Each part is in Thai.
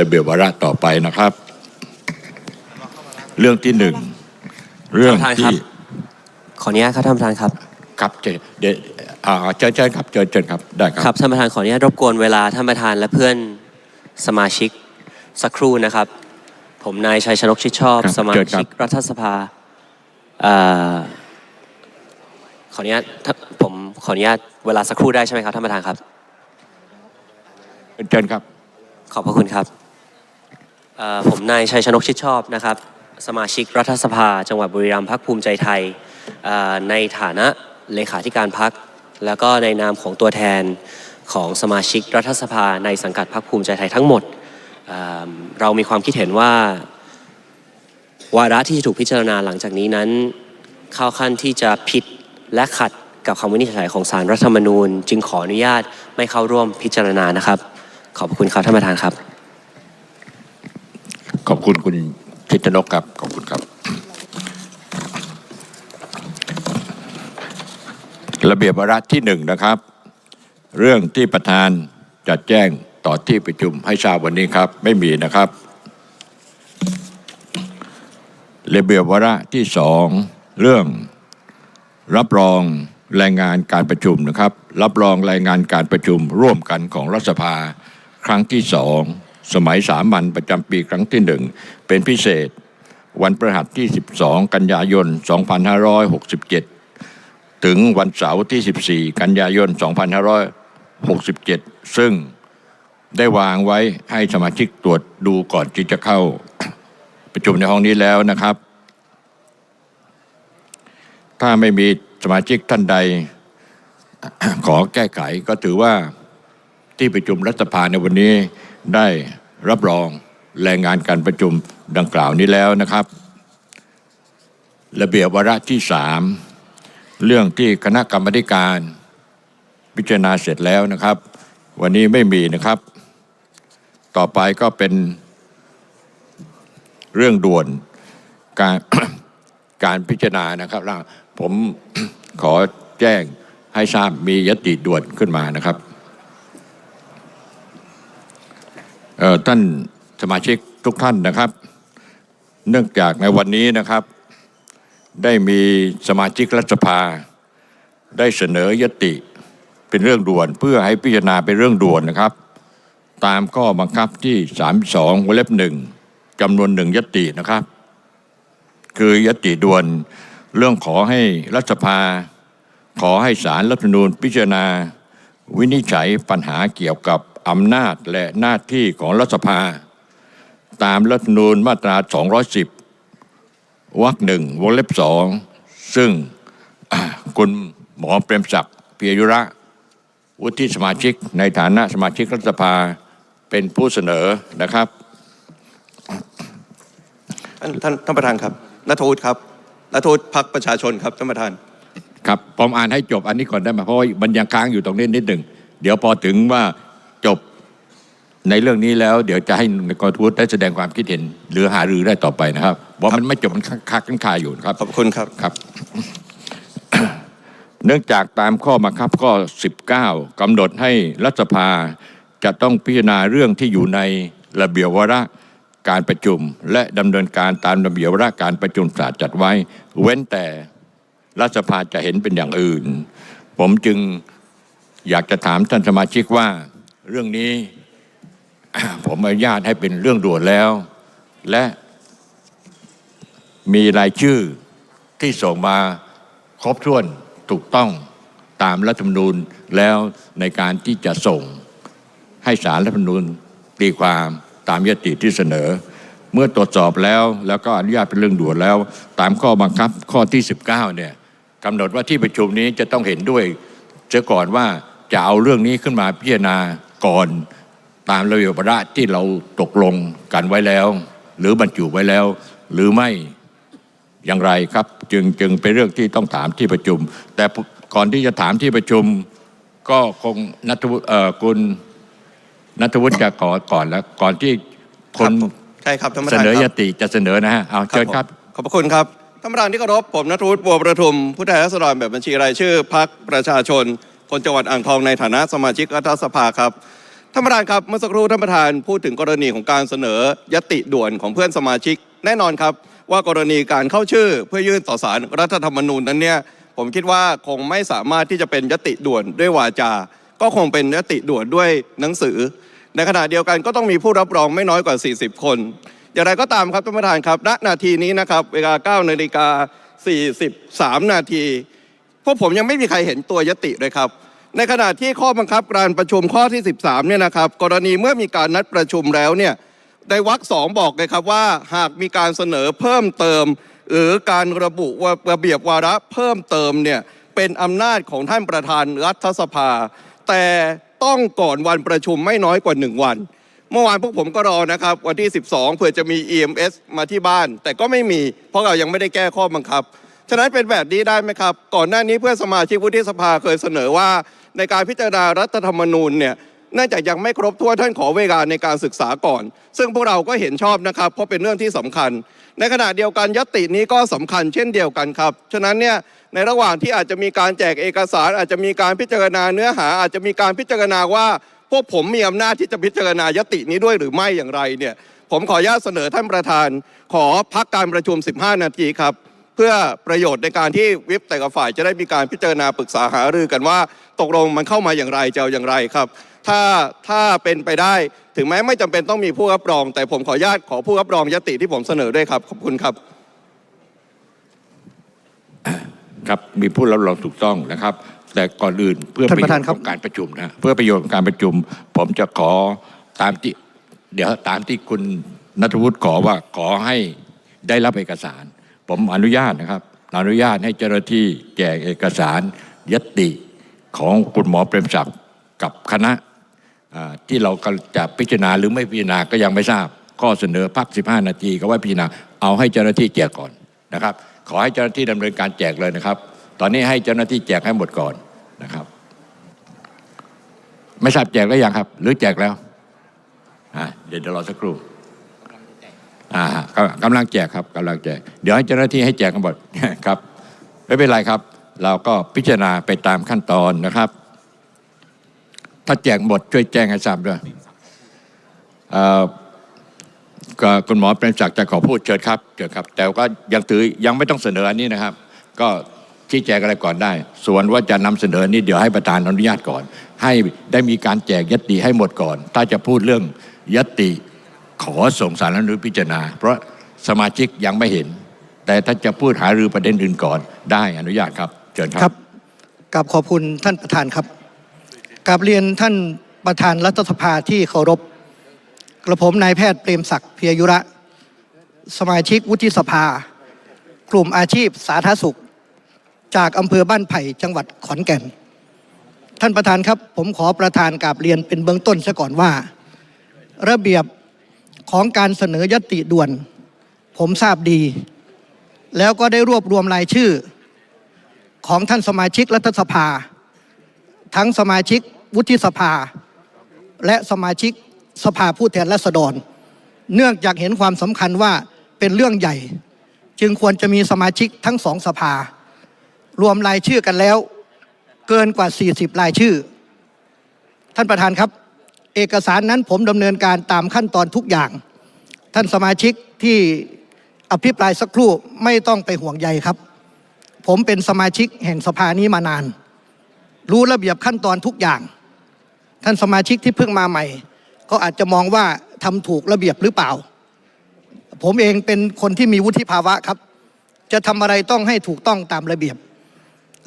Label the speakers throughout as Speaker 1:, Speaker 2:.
Speaker 1: ระเบียบวาระต่อไปนะครับ เรื่องที่หนึ่งเรื่อง
Speaker 2: ท่านประธานครั
Speaker 1: ที่
Speaker 2: บขออนุญาตครับท่านประธานครับ
Speaker 1: ครับเจเดี๋ยวอ่าเชิญเชิญครับเชิญเชิญครับได้ค
Speaker 2: ครั
Speaker 1: รั
Speaker 2: บบท่านประธานขออนุญาตรบกวนเวลาท่านประธานและเพื่อนสมาชิกสักครู่นะครับ ผมนายชัยชนกชิดชอบ
Speaker 1: ครับ
Speaker 2: สมา
Speaker 1: เชิญครั
Speaker 2: ชิ
Speaker 1: บ
Speaker 2: กรัฐสภาเอ่อขออนุญาตท่านผมขออนุญาตเวลาสักครู่ได้ใช่ไหมครับท่านประธานครับ
Speaker 1: เชิญครับ
Speaker 2: ขอบพระคุณครับ เอ่อผมนายชัยชนกชิดชอบนะครับ สมาชิกรัฐสภา จังหวัดบุรีรัมย์พักภูมิใจไทยเอ่อในฐานะเลขาธิการพัก แล้วก็ในนามของตัวแทนของสมาชิกรัฐสภาในสังกัดพักภูมิใจไทยทั้งหมดเอ่อเรามีความคิดเห็นว่า วาระที่จะถูกพิจารณาหลังจากนี้นั้น เข้าขั้นที่จะผิดและขัดกับคำวินิจฉัยของสารรัฐธรรมนูญ จึงขออนุญาตไม่เข้าร่วมพิจารณานะครับ ขอบพระคุณครับท่านประธานครับ
Speaker 1: ขอบคุณคุณชิตนกครับ ขอบคุณครับ ระเบียบวาระที่หนึ่งนะครับ เรื่องที่ประธานจัดแจ้งต่อที่ประชุมให้ทราบวันนี้ครับ ไม่มีนะครับ ระเบียบวาระที่สองเรื่องรับรองรายงานการประชุมนะครับ รับรองรายงานการประชุมร่วมกันของรัฐสภาครั้งที่สอง สมัยสามัญประจำปีครั้งที่หนึ่งเป็นพิเศษ วันประหัสที่ 12 กันยายน 2567 ถึงวันเสาร์ที่ 14 กันยายน 2567 ซึ่งได้วางไว้ให้สมาชิกตรวจดูก่อนที่จะเข้าประชุมในห้องนี้แล้วนะครับ ถ้าไม่มีสมาชิกท่านใด ขอแก้ไขก็ถือว่า ที่ประชุมรัฐสภาในวันนี้ได้รับรองรายงานการประชุมดังกล่าวนี้แล้วนะครับ ระเบียบวาระที่สามเรื่องที่คณะกรรมการพิจารณาเสร็จแล้วนะครับ วันนี้ไม่มีนะครับ ต่อไปก็เป็นเรื่องด่วนการการพิจารณานะครับผมขอแจ้งให้ทราบมียติด่วนขึ้นมานะครับเอ่อ ท่านสมาชิกทุกท่านนะครับ เนื่องจากในวันนี้นะครับ ได้มีสมาชิกรัฐสภา ได้เสนอยติเป็นเรื่องด่วนเพื่อให้พิจารณาเป็นเรื่องด่วนนะครับ ตามข้อบังคับที่ 32วงเล็บหนึ่งจำนวนหนึ่งยตินะครับ คือยติด่วนเรื่องขอให้รัฐสภา ขอให้สารรัฐธรรมนูญพิจารณา วินิจฉัยปัญหาเกี่ยวกับ อำนาจและหน้าที่ของรัฐสภา ตามรัฐธรรมนูญมาตรา 210 วรรคหนึ่งวงเล็บสองซึ่งอ่าคุณหมอเปรมศักดิ์เพียยุระ วุฒิสมาชิกในฐานะสมาชิกรัฐสภาเป็นผู้เสนอนะครับ
Speaker 3: ท่านท่านท่านประธานครับนัทวุฒิครับนัทวุฒิพักประชาชนครับท่านประธาน
Speaker 1: ครับผมอ่านให้จบอันนี้ก่อนได้ไหมเพราะว่ามันยังค้างอยู่ตรงนี้นิดหนึ่ง เดี๋ยวพอถึงว่า จบในเรื่องนี้แล้วเดี๋ยวจะให้กรทูตได้แสดงความคิดเห็น หรือหารือได้ต่อไปนะครับว่ามันไม่จบมันค้างค้างคาอยู่นะครับ
Speaker 3: ขอบคุณครับ
Speaker 1: ครับ เนื่องจากตามข้อบังคับข้อ 19กำหนดให้รัฐสภาจะต้องพิจารณาเรื่องที่อยู่ในระเบียบวาระการประชุม และดำเนินการตามระเบียบวาระการประชุมศาสตร์จัดไว้ เว้นแต่รัฐสภาจะเห็นเป็นอย่างอื่น ผมจึงอยากจะถามท่านสมาชิกว่า เรื่องนี้ผมอนุญาตให้เป็นเรื่องด่วนแล้ว และมีรายชื่อที่ส่งมาครบถ้วนถูกต้องตามรัฐธรรมนูญแล้วในการที่จะส่งให้สารรัฐธรรมนูญตีความตามยติที่เสนอ เมื่อตรวจสอบแล้วแล้วก็อนุญาตเป็นเรื่องด่วนแล้ว ตามข้อบังคับข้อที่ 19เนี่ยกำหนดว่าที่ประชุมนี้จะต้องเห็นด้วยเสียก่อนว่าจะเอาเรื่องนี้ขึ้นมาพิจารณา ก่อนตามระเบียบวาระที่เราตกลงกันไว้แล้ว หรือบรรจุไว้แล้ว หรือไม่อย่างไรครับ จึงจึงเป็นเรื่องที่ต้องถามที่ประชุม แต่ก่อนที่จะถามที่ประชุม ก็คงนัทวุฒิเอ่อคุณนัทวุฒิจะขอก่อนแล้ว ก่อนที่คน
Speaker 3: ครับผมใช่ครับท่านประ
Speaker 1: เส
Speaker 3: ธาน
Speaker 1: นอ
Speaker 3: ค
Speaker 1: ย
Speaker 3: รับ
Speaker 1: ติจะเสนอนะฮะเอาเชิญครับ
Speaker 3: ผมขอบพระคุณครับท่านประธานที่เคารพผมนัทวุฒิบัวประทุมผู้แทนราษฎรแบบบัญชีรายชื่อพักประชาชน คนจังหวัดอ่างทองในฐานะสมาชิกรัฐสภาครับท่านประธานครับเมื่อสักครู่ท่านประธานพูดถึงกรณีของการเสนอยติด่วนของเพื่อนสมาชิก แน่นอนครับ ว่ากรณีการเข้าชื่อเพื่อยื่นต่อสารรัฐธรรมนูญนั้นเนี่ยผมคิดว่าคงไม่สามารถที่จะเป็นยติด่วนด้วยวาจา ก็คงเป็นยติด่วนด้วยหนังสือ ในขณะเดียวกันก็ต้องมีผู้รับรองไม่น้อยกว่า 40 คน อย่างไรก็ตามครับท่านประธานครับณนาทีนี้นะครับเวลา9นาฬิกา43 นาทีพวกผมยังไม่มีใครเห็นตัวยติเลยครับ ในขณะที่ข้อบังคับการประชุมข้อที่ 13เนี่ยนะครับกรณีเมื่อมีการนัดประชุมแล้วเนี่ยในวรรคสองบอกเลยครับว่า หากมีการเสนอเพิ่มเติม หรือการระบุว่าระเบียบวาระเพิ่มเติมเนี่ยเป็นอำนาจของท่านประธานรัฐสภา แต่ต้องก่อนวันประชุมไม่น้อยกว่า 1 วัน เมื่อวานพวกผมก็รอนะครับวันที่ 12 เผื่อจะมี EMS มาที่บ้าน แต่ก็ไม่มีเพราะเรายังไม่ได้แก้ข้อบังคับ ฉะนั้นเป็นแบบนี้ได้ไหมครับ ก่อนหน้านี้เพื่อนสมาชิกวุฒิสภาเคยเสนอว่า ในการพิจารณารัฐธรรมนูญเนี่ยเนื่องจากยังไม่ครบถ้วนท่านขอเวลาในการศึกษาก่อน ซึ่งพวกเราก็เห็นชอบนะครับ เพราะเป็นเรื่องที่สำคัญ ในขณะเดียวกันยตินี้ก็สำคัญเช่นเดียวกันครับ ฉะนั้นเนี่ยในระหว่างที่อาจจะมีการแจกเอกสาร อาจจะมีการพิจารณาเนื้อหา อาจจะมีการพิจารณาว่าพวกผมมีอำนาจที่จะพิจารณายตินี้ด้วยหรือไม่อย่างไรเนี่ยผมขออนุญาตเสนอท่านประธาน ขอพักการประชุม 15 นาทีครับ เพื่อประโยชน์ในการที่วิปแต่ละฝ่ายจะได้มีการพิจารณาปรึกษาหารือกันว่า ตกลงมันเข้ามาอย่างไรจะเอาอย่างไรครับ ถ้าถ้าเป็นไปได้ถึงแม้ไม่จำเป็นต้องมีผู้รับรอง แต่ผมขออนุญาตขอผู้รับรองยติที่ผมเสนอด้วยครับขอบคุณครับ
Speaker 1: ครับมีผู้รับรองถูกต้องนะครับ แต่ก่อนอื่นเพื่อ
Speaker 4: ท่าน
Speaker 1: ประ
Speaker 4: ประ
Speaker 1: โย
Speaker 4: ธา
Speaker 1: ช
Speaker 4: น
Speaker 1: น์
Speaker 4: ครั
Speaker 1: ข
Speaker 4: บ
Speaker 1: องการประชุมนะเพื่อประโยชน์ของการประชุม ผมจะขอตามที่เดี๋ยวตามที่คุณนัทวุฒิขอว่าขอให้ได้รับเอกสาร ผมอนุญาตนะครับ อนุญาตให้เจ้าหน้าที่แจกเอกสารยติของคุณหมอเปรมศักดิ์กับคณะที่เราจะพิจารณาหรือไม่พิจารณาก็ยังไม่ทราบ ข้อเสนอพัก 15 นาทีก็ไว้พิจารณาเอาให้เจ้าหน้าที่แจกก่อนนะครับ ขอให้เจ้าหน้าที่ดำเนินการแจกเลยนะครับ ตอนนี้ให้เจ้าหน้าที่แจกให้หมดก่อนนะครับ ไม่ทราบแจกแล้วยังครับ หรือแจกแล้วอ่าเดี๋ยวเดี๋ยวรอสักครู่ อ่ากำลังแจกครับกำลังแจก เดี๋ยวให้เจ้าหน้าที่ให้แจกกันหมดครับไม่เป็นไรครับ เราก็พิจารณาไปตามขั้นตอนนะครับ ถ้าแจกหมดช่วยแจ้งให้ทราบด้วยเอ่อก็คุณหมอเปรมศักดิ์จะขอพูดเชิญครับเชิญครับ แต่ก็ยังถือยังไม่ต้องเสนออันนี้นะครับ ก็ชี้แจงอะไรก่อนได้ ส่วนว่าจะนำเสนอนี้เดี๋ยวให้ประธานอนุญาตก่อน ให้ได้มีการแจกยตติให้หมดก่อน ถ้าจะพูดเรื่องยตติ ขอส่งสารรัฐมนูญพิจารณา เพราะสมาชิกยังไม่เห็น แต่ถ้าจะพูดหารือประเด็นอื่นก่อนได้อนุญาตครับเชิญครั
Speaker 4: รับบกับขอบคุณท่านประธานครับกับเรียนท่านประธานรัฐสภาที่เคารพกระผมนายแพทย์เปรมศักดิ์เพียยุระ สมาชิกวุฒิสภา กลุ่มอาชีพสาธารณสุข จากอำเภอบ้านไผ่จังหวัดขอนแก่น ท่านประธานครับ ผมขอประธานกราบเรียนเป็นเบื้องต้นซะก่อนว่า ระเบียบ ของการเสนอยติด่วน ผมทราบดี แล้วก็ได้รวบรวมรายชื่อ ของท่านสมาชิกรัฐสภา ทั้งสมาชิกวุฒิสภา และสมาชิกสภาผู้แทนราษฎร เนื่องจากเห็นความสำคัญว่าเป็นเรื่องใหญ่ จึงควรจะมีสมาชิกทั้งสองสภา รวมรายชื่อกันแล้ว เกินกว่า 40 รายชื่อ ท่านประธานครับ เอกสารนั้นผมดำเนินการตามขั้นตอนทุกอย่าง ท่านสมาชิกที่อภิปรายสักครู่ไม่ต้องไปห่วงใยครับ ผมเป็นสมาชิกแห่งสภานี้มานาน รู้ระเบียบขั้นตอนทุกอย่าง ท่านสมาชิกที่เพิ่งมาใหม่ ก็อาจจะมองว่าทำถูกระเบียบหรือเปล่า ผมเองเป็นคนที่มีวุฒิภาวะครับ จะทำอะไรต้องให้ถูกต้องตามระเบียบ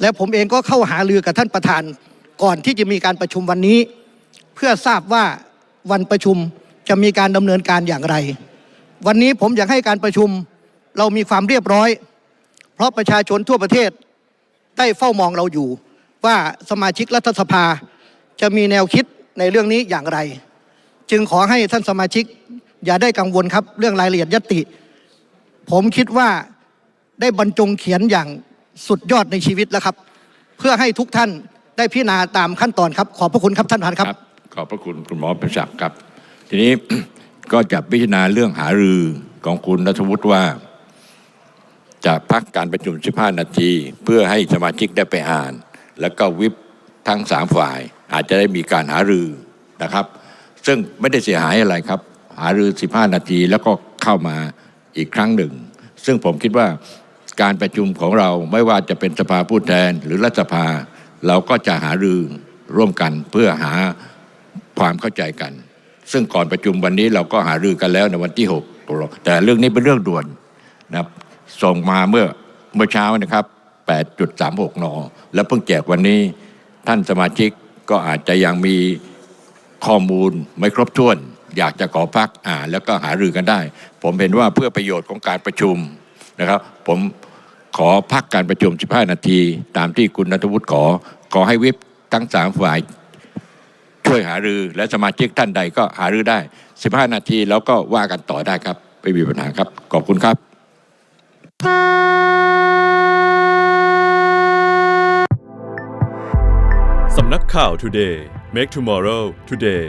Speaker 4: และผมเองก็เข้าหารือกับท่านประธานก่อนที่จะมีการประชุมวันนี้ เพื่อทราบว่าวันประชุมจะมีการดำเนินการอย่างไร วันนี้ผมอยากให้การประชุมเรามีความเรียบร้อย เพราะประชาชนทั่วประเทศได้เฝ้ามองเราอยู่ ว่าสมาชิกรัฐสภาจะมีแนวคิดในเรื่องนี้อย่างไร จึงขอให้ท่านสมาชิกอย่าได้กังวลครับ เรื่องรายละเอียดยติ ผมคิดว่าได้บรรจงเขียนอย่างสุดยอดในชีวิตแล้วครับ เพื่อให้ทุกท่านได้พิจารณาตามขั้นตอนครับ ขอบพระคุณครับท่านประธานครับ
Speaker 1: อบพระคุณคุณหมอประศักดิ์ครับ ทีนี้ก็จะพิจารณาเรื่องหารือของคุณนัทวุฒิว่า จะพักการประชุม 15 นาที เพื่อให้สมาชิกได้ไปอ่าน แล้วก็วิปทั้งสามฝ่าย อาจจะได้มีการหารือนะครับ ซึ่งไม่ได้เสียหายอะไรครับ หารือ 15 นาทีแล้วก็เข้ามาอีกครั้งหนึ่ง ซึ่งผมคิดว่าการประชุมของเราไม่ว่าจะเป็นสภาผู้แทนหรือรัฐสภา เราก็จะหารือร่วมกันเพื่อหา ความเข้าใจกัน ซึ่งก่อนประชุมวันนี้เราก็หารือกันแล้วในวันที่6แต่เรื่องนี้เป็นเรื่องด่วนนะครับส่งมาเมื่อเมื่อเช้านะครับ 8.36 น แล้วเพิ่งแจกวันนี้ท่านสมาชิกก็อาจจะยังมีข้อมูลไม่ครบถ้วน อยากจะขอพักอ่านแล้วก็หารือกันได้ ผมเห็นว่าเพื่อประโยชน์ของการประชุมนะครับ ผมขอพักการประชุม 15 นาที ตามที่คุณนัทวุฒิขอ ขอให้วิปทั้งสามฝ่าย ช่วยหารือและสมาชิกท่านใดก็หารือได้ 15 นาทีแล้วก็ว่ากันต่อได้ครับไม่มีปัญหาครับ ขอบคุณครับ
Speaker 5: สำนักข่าว Today Make Tomorrow Today